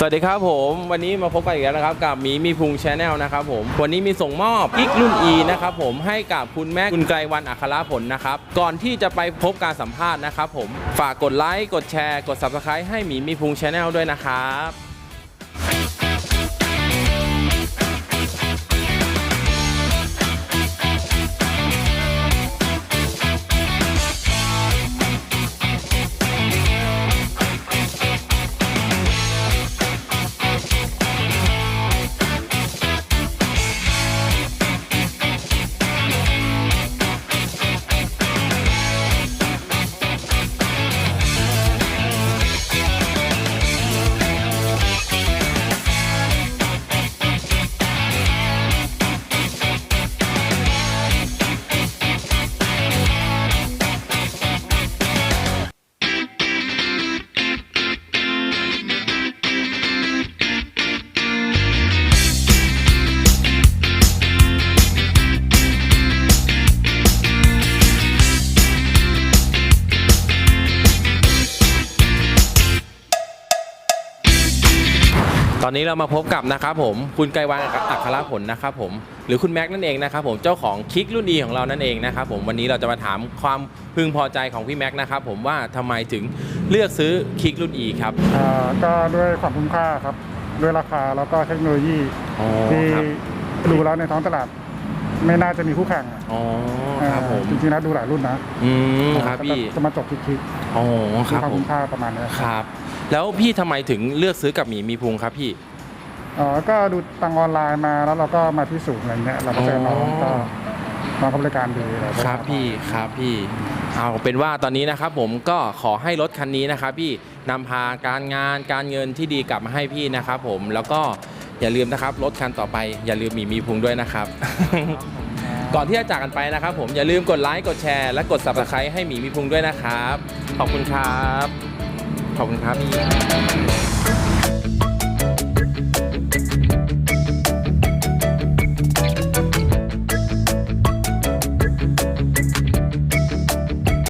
สวัสดีครับผมวันนี้มาพบกันอีกแล้วนะครับกับหมีมีพุงชาแนลนะครับผมวันนี้มีส่งมอบกิ๊กรุ่น E นะครับผมให้กับคุณแม่คุณไกรวันอัครผลนะครับก่อนที่จะไปพบการสัมภาษณ์นะครับผมฝากกดไลค์กดแชร์กด Subscribe ให้หมีมีพุงชาแนลด้วยนะครับ ตอนนี้เรามาพบกับนะครับผมคุณไกรวันอัครผลนะครับผมหรือคุณแม็กซ์นั่นเองนะครับผมเจ้าของคลิกรุ่นดีของเรานั่นเองนะครับผมวันนี้เราจะมาถามความพึงพอใจของพี่แม็กซ์นะครับผมว่าทำไมถึงเลือกซื้อคลิกรุ่น E ครับอ่าก็ด้วยความคุ้มค่าครับ ด้วยราคาแล้วก็เทคโนโลยีอ๋อที่ครับดูแล้วในท้องตลาด ไม่น่าจะมีคู่แข่งอะอ๋อครับผมจริงๆแล้วดูหลายรุ่นนะอืมครับก็พี่จะมาจบที่คลิกอ๋อคที่รับความผม คุ้มค่าประมาณนี้ครับ แล้วพี่ทำไมถึงเลือกซื้อกับหมีมีพุงครับพี่ อ๋อ ก็ดูตังออนไลน์มาแล้วเราก็มาที่ศูนย์อะไรเงี้ย เราก็เจอน้องอ๋อก็น้องเขาบริการดีอะไรก็ครับพี่ครับพี่ เอาเป็นว่าตอนนี้นะครับผมก็ขอให้รถคันนี้นะครับพี่นำพาการงานการเงินที่ดีกลับมาให้พี่นะครับผมแล้วก็อย่าลืมนะครับรถคันต่อไปอย่าลืมหมีมีพุงด้วยนะครับ ก่อนที่จะจากกันไปนะครับ ผมอย่าลืมกดไลค์กดแชร์และกด subscribe ให้หมีมีพุงด้วยนะครับ ขอบคุณครับ ขอบคุณครับ